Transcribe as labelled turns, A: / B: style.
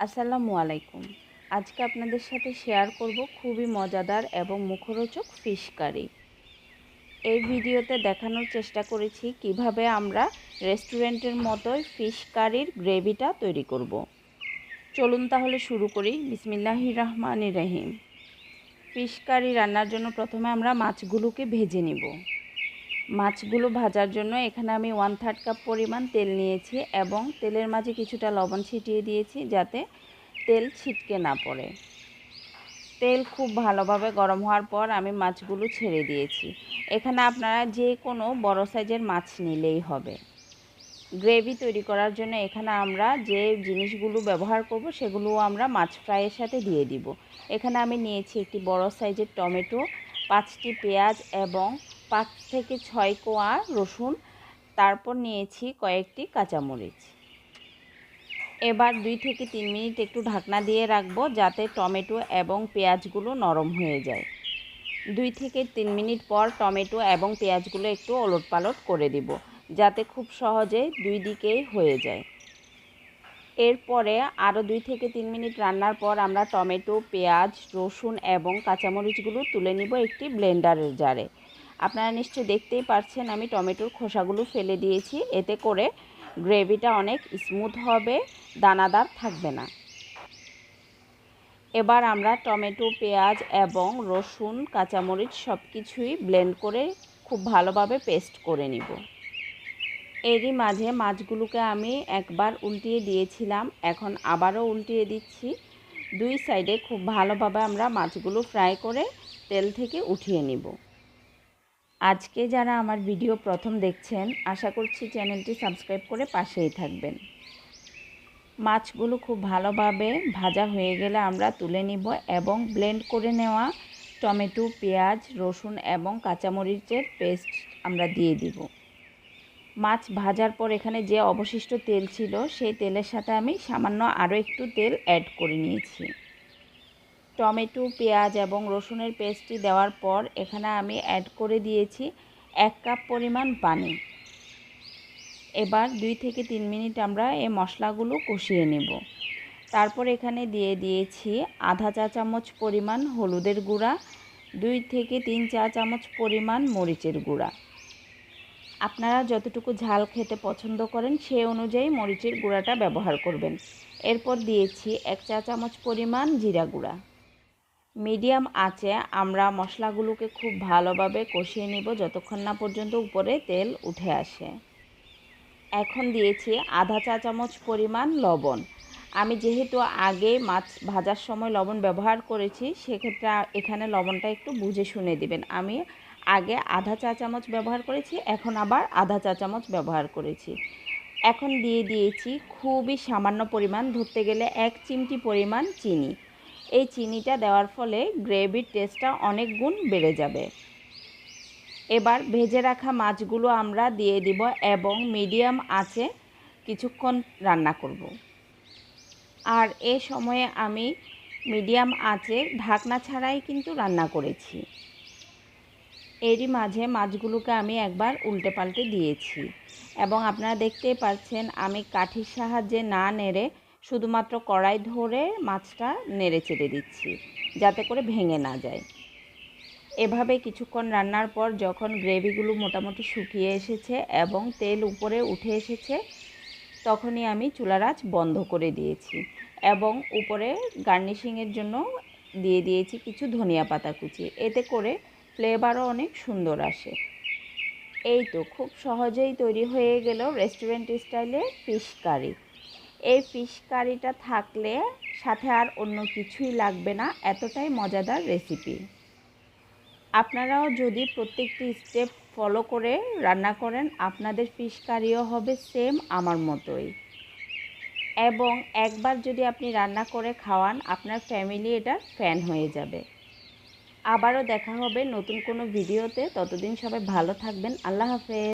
A: আসসালামু আলাইকুম। আজকে আপনাদের সাথে শেয়ার করব খুবই মজাদার এবং মুখরোচক ফিশ কারি এই ভিডিওতে দেখানোর চেষ্টা করেছি কীভাবে আমরা রেস্টুরেন্টের মতোই ফিশ কারির গ্রেভিটা তৈরি করব। চলুন তাহলে শুরু করি। বিসমিল্লাহির রহমান রহিম। ফিশ কারি রান্নার জন্য প্রথমে আমরা মাছগুলোকে ভেজে নিব। মাছগুলো ভাজার জন্য এখানে আমি ওয়ান থার্ড কাপ পরিমাণ তেল নিয়েছি এবং তেলের মাঝে কিছুটা লবণ ছিটিয়ে দিয়েছি যাতে তেল ছিটকে না পড়ে। তেল খুব ভালোভাবে গরম হওয়ার পর আমি মাছগুলো ছেড়ে দিয়েছি। এখানে আপনারা যে কোনো বড় সাইজের মাছ নিলেই হবে। গ্রেভি তৈরি করার জন্য এখানে আমরা যে জিনিসগুলো ব্যবহার করব সেগুলো আমরা মাছ ফ্রাইয়ের সাথে দিয়ে দিব। এখানে আমি নিয়েছি একটি বড় সাইজের টমেটো, পাঁচটি পেঁয়াজ এবং পাঁচ থেকে ছয় কোয়া রসুন, তারপর নিয়েছি কয়েকটি কাঁচামরিচ। এবার দুই থেকে তিন মিনিট একটু ঢাকনা দিয়ে রাখব যাতে টমেটো এবং পেঁয়াজগুলো নরম হয়ে যায়। দুই থেকে তিন মিনিট পর টমেটো এবং পেঁয়াজগুলো একটু ওলট পালট করে দিব যাতে খুব সহজে দুই দিকেই হয়ে যায়। এরপরে আরও দুই থেকে তিন মিনিট রান্নার পর আমরা টমেটো, পেঁয়াজ, রসুন এবং কাঁচামরিচগুলো তুলে নিব একটি ব্লেন্ডারের জারে। আপনারা নিশ্চয়ই দেখতেই পারছেন, আমি টমেটোর খোসাগুলো ফেলে দিয়েছি। এতে করে গ্রেভিটা অনেক স্মুথ হবে, দানাদার থাকবে না। এবার আমরা টমেটো, পেঁয়াজ এবং রসুন, কাঁচামরিচ সব কিছুই ব্লেন্ড করে খুব ভালোভাবে পেস্ট করে নিব। এরই মাঝে মাছগুলোকে আমি একবার উল্টিয়ে দিয়েছিলাম, এখন আবারও উল্টিয়ে দিচ্ছি। দুই সাইডে খুব ভালোভাবে আমরা মাছগুলো ফ্রাই করে তেল থেকে উঠিয়ে নিব। আজকে যারা আমার ভিডিও প্রথম দেখছেন, আশা করছি চ্যানেলটি সাবস্ক্রাইব করে পাশেই থাকবেন। মাছগুলো খুব ভালোভাবে ভাজা হয়ে গেলে আমরা তুলে নিব এবং ব্লেন্ড করে নেওয়া টমেটো, পেঁয়াজ, রসুন এবং কাঁচামরিচের পেস্ট আমরা দিয়ে দিব। মাছ ভাজার পর এখানে যে অবশিষ্ট তেল ছিল, সেই তেলের সাথে আমি সামান্য আরও একটু তেল অ্যাড করে নিয়েছি। টমেটো, পেঁয়াজ এবং রসুনের পেস্টটি দেওয়ার পর এখানে আমি অ্যাড করে দিয়েছি এক কাপ পরিমাণ পানি। এবার দুই থেকে তিন মিনিট আমরা এই মশলাগুলো কষিয়ে নেব। তারপর এখানে দিয়ে দিয়েছি আধা চা চামচ পরিমাণ হলুদের গুঁড়া, দুই থেকে তিন চা চামচ পরিমাণ মরিচের গুঁড়া। আপনারা যতটুকু ঝাল খেতে পছন্দ করেন সেই অনুযায়ী মরিচের গুঁড়াটা ব্যবহার করবেন। এরপর দিয়েছি এক চা চামচ পরিমাণ জিরা গুঁড়া। মিডিয়াম আঁচে আমরা মশলাগুলোকে খুব ভালোভাবে কষিয়ে নেব যতক্ষণ না পর্যন্ত উপরে তেল উঠে আসে। এখন দিয়েছি আধা চা চামচ পরিমাণ লবণ। আমি যেহেতু আগে মাছ ভাজার সময় লবণ ব্যবহার করেছি, সেক্ষেত্রে এখানে লবণটা একটু বুঝে শুনে দিবেন। আমি আগে আধা চা চামচ ব্যবহার করেছি, এখন আবার আধা চা চামচ ব্যবহার করেছি। এখন দিয়ে দিয়েছি খুবই সামান্য পরিমাণ, ধরতে গেলে এক চিমটি পরিমাণ চিনি। এই চিনিটা দেওয়ার ফলে গ্রেভির টেস্টটা অনেক গুণ বেড়ে যাবে। এবার ভেজে রাখা মাছগুলো আমরা দিয়ে দিব এবং মিডিয়াম আঁচে কিছুক্ষণ রান্না করব। আর এ সময়ে আমি মিডিয়াম আঁচে ঢাকনা ছাড়াই কিন্তু রান্না করেছি। এরই মাঝে মাছগুলোকে আমি একবার উল্টে পাল্টে দিয়েছি। এবং আপনারা দেখতেই পাচ্ছেন আমি কাঠির সাহায্যে না নেড়ে শুধুমাত্র কড়াই ধরে মাছটা নেড়ে চেড়ে দিচ্ছি, যাতে করে ভেঙে না যায়। এভাবে কিছুক্ষণ রান্নার পর যখন গ্রেভিগুলো মোটামুটি শুকিয়ে এসেছে এবং তেল উপরে উঠে এসেছে, তখনই আমি চুলার আঁচ বন্ধ করে দিয়েছি এবং উপরে গার্নিশিংয়ের জন্য দিয়ে দিয়েছি কিছু ধনিয়া পাতা কুচি। এতে করে ফ্লেভারও অনেক সুন্দর আসে। এই তো, খুব সহজেই তৈরি হয়ে গেল রেস্টুরেন্ট স্টাইলে ফিশ কারি। এই ফিশ কারিটা থাকলে সাথে আর অন্য কিছুই লাগবে না, এতটাই মজাদার রেসিপি আপনারাও যদি প্রত্যেকটি স্টেপ ফলো করে রান্না করেন, আপনাদের ফিশ কারিও হবে সেম আমার মতোই. এবং একবার যদি আপনি রান্না করে খাওয়ান, আপনার ফ্যামিলি এটার ফ্যান হয়ে যাবে। আবারও দেখা হবে নতুন কোনো ভিডিওতে ততদিন সবাই ভালো থাকবেন, আল্লাহ হাফেজ।